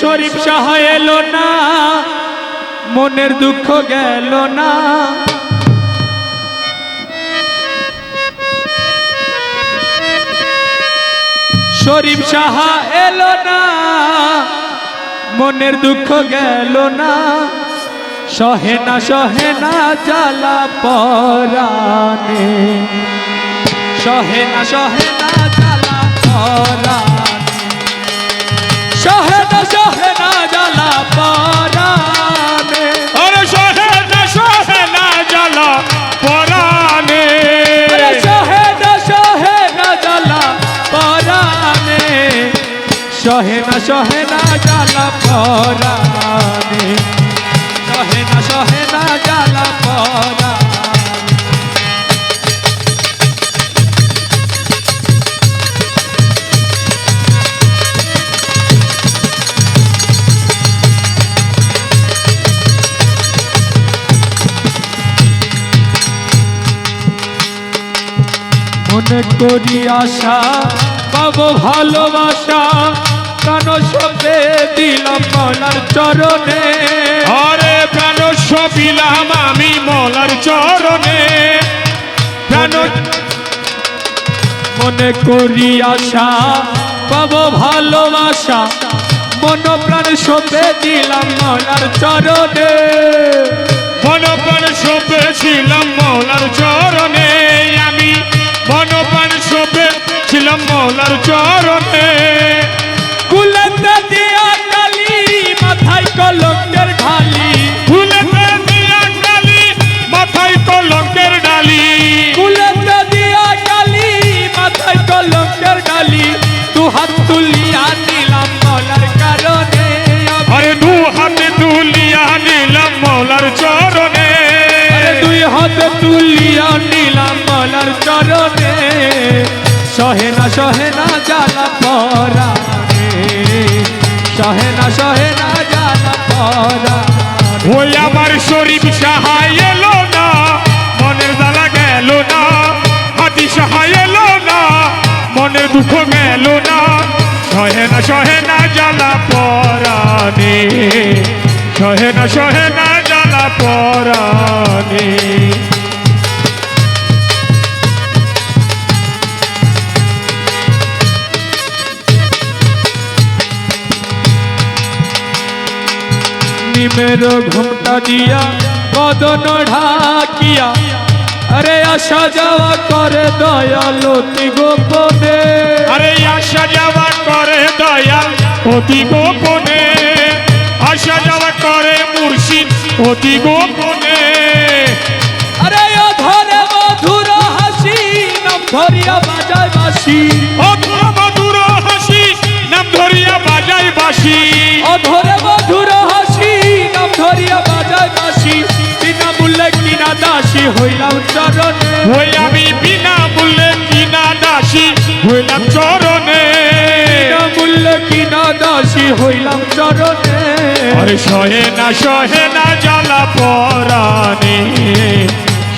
শরীফ সাহা এলো না, মনের দুঃখ গেল না। শরীফ সাহা এলো না, মনের দুঃখ গেল না। সহে না সহে না জ্বালা পরানে সহে না সহে না পরানে সহে না সহে না জ্বালা পরানে মনে করি আশা পাবো ভালোবাসা। কান শব্দে দিলাম মলার চরণে। আরে প্রাণ সবিলাম আমি মলার চরণে। প্রাণ মনে করি আশা পাবো ভালোবাসা। মন প্রাণ শব্দে দিলাম মলার চরণে। মন প্রাণ সপেছিলাম মলার চরণে। মন প্রাণ সপেছিলাম মলার চরণে। সহে না সহে না জ্বালা পরাণে সহে না সহে না জ্বালা পরাণে ওই আমার শরীফ সাহায় এলো না, মনের জ্বালা গেল না, হাতি সাহায় এলো না, মনের দুঃখ গেল না। সহে না জ্বালা পরানে সহে না জ্বালা নিমের ঘুমটা দিয়া বদন ঢাকিয়া। আরে আসা যাওয়া করে দয়ালতি গোপনে। আরে আসা যাওয়া করে দয়াল অতি গোপনে। আসা যাওয়া করে মুর্শিদ অতি গোপনে। আরে অধরে মধুর হাসি নাম ধরিয়া বাজায় বাসি অধুর মধুর হাসি নাম ধরিয়া বাজাই বাসি অধরে মধুর হাসি ধরিয়া বাজায় বাসি বিনা মূল্যে কিনা দাসী হইলাম চরণে। ওই আমি বিনা মূল্যে কিনা দাসী হইলাম চরণে। বিনা মূল্যে কিনা দাসী হইলাম চরণে। আরে সহে না সহে না জ্বালা পরানে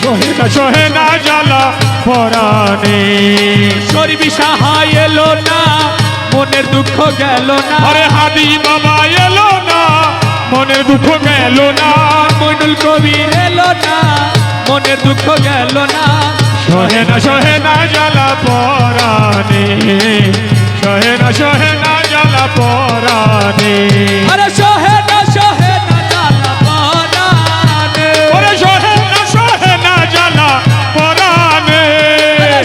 সহে না সহে না জ্বালা পরানে শরীফ সাহায় এলো না মনের দুঃখ গেল না। আরে হাদি বাবা এলো না মনের দুঃখ গেল না। মইনুল কবির এলো না। মনের দুঃখ গেল না। সহে না সহে না জ্বালা পরানে সহে না সহে না জ্বালা পরানে আরে সহে না সহে না জ্বালা পরানে ওরে সহে না সহে না জ্বালা পরানে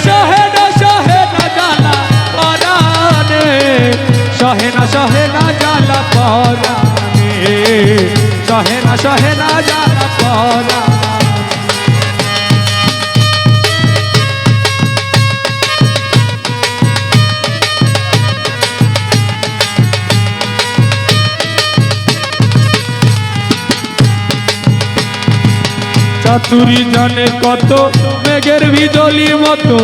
সহে না সহে না জ্বালা পরানে সহে না সহে না জ্বালা পরানে সহে না সহে না জ্বালা পরানে চাতুরি জানে কত, মেঘের বিজলি মতো।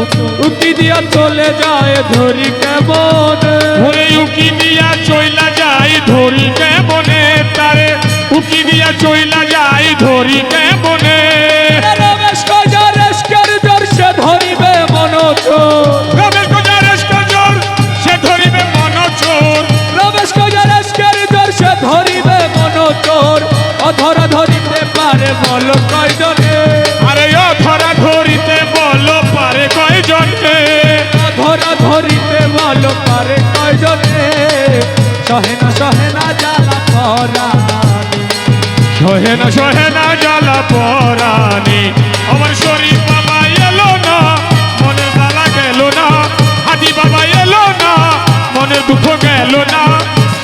উকি দিয়া চলে যায় ধরি কেমন ওরে উকি দিয়া চইলা যায় ধরি কেমনে তারে উকি দিয়া চইলা যায় ধরি কেমনে ধরিতে বলো পারে কয়জনে? সহে না সহে না, জ্বালা পরাণে সহে না সহে না, জ্বালা পরানি। আমার শরীর বাবা এলো না মনে জ্বালা গেল না, হাতি বাবা এলো না মনে দুঃখ গেল না।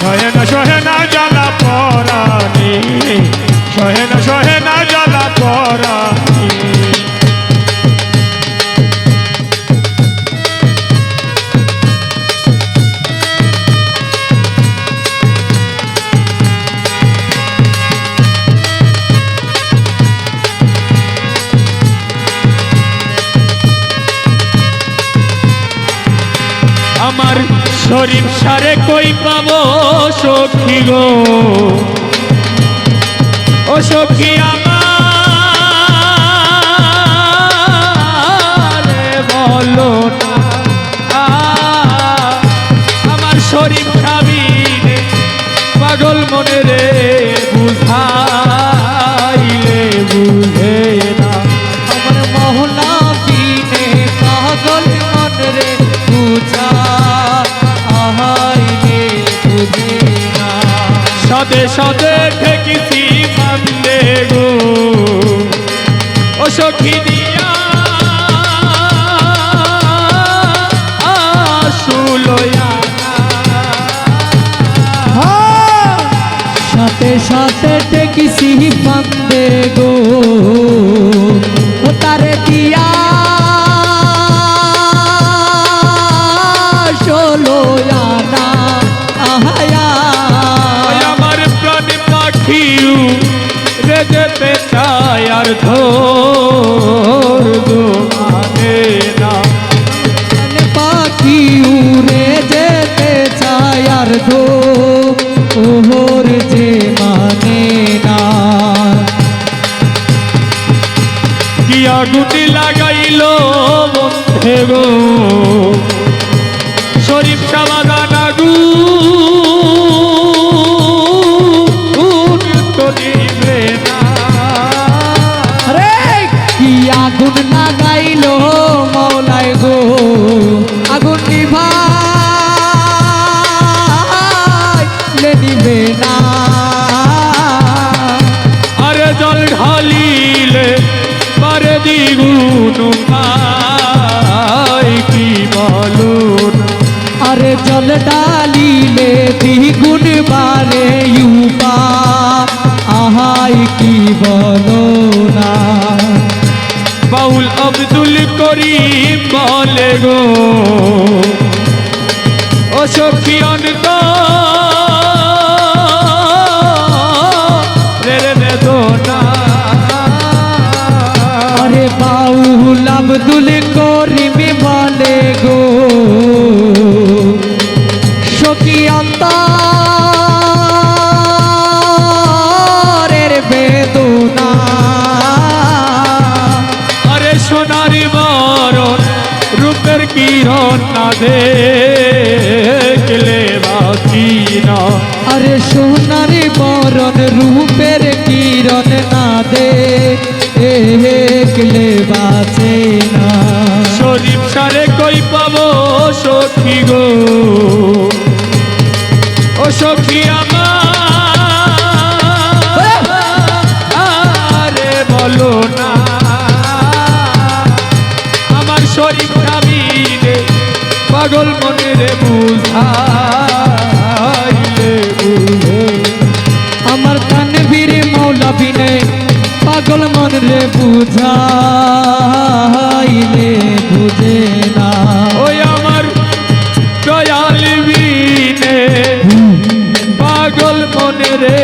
সহে না সহে না, জ্বালা পরানি। সহে না সহে না, জ্বালা পরানি। আমার শরীর সারে কই পাব সখী গো? ও সখী আমার বলো আমার শরীর খাবি পাগল মনে রে বুঝাইলে বুঝে না। আমার মহলা বিনে পাগল সদে ঠেকিছি বান্দে গো। ও সখী দিয়া আসুলয়া সাথে সাথে টেকিসি বান্দে গো। ও তারে আর ধর মানে না। পাখি উড়ে যেতে চায় আর ধো ওহর যে মানে না। কি আগুনি লাগাইল বন্ধে গো। শরীফ সামাদান আগুন মৌলাই গো আগুন নিভাই নিবে না। আরে জল ঢালিলে পারে দ্বিগুণ পাই কি বলুন আরে জল ডালিলে দ্বিগুণ বারে ইউপা আহাই কি বলো না? আব্দুল করিম বলে গো। ও সখী অন্ত না দেখলে বাকি না। আরে সোনার বরণ রূপের কিরণ না দে একলে বাঁচে না। শরীফ সারে কই পাবো সখী গো? ও সখী আমার। আরে বলো পাগল মনেরে বুঝাইলে বুঝে। আমার তানবীর মৌলা বিনে পাগল মনরে বুঝাইলে বুঝে না। ওই আমার দয়াল বিনে পাগল মনেরে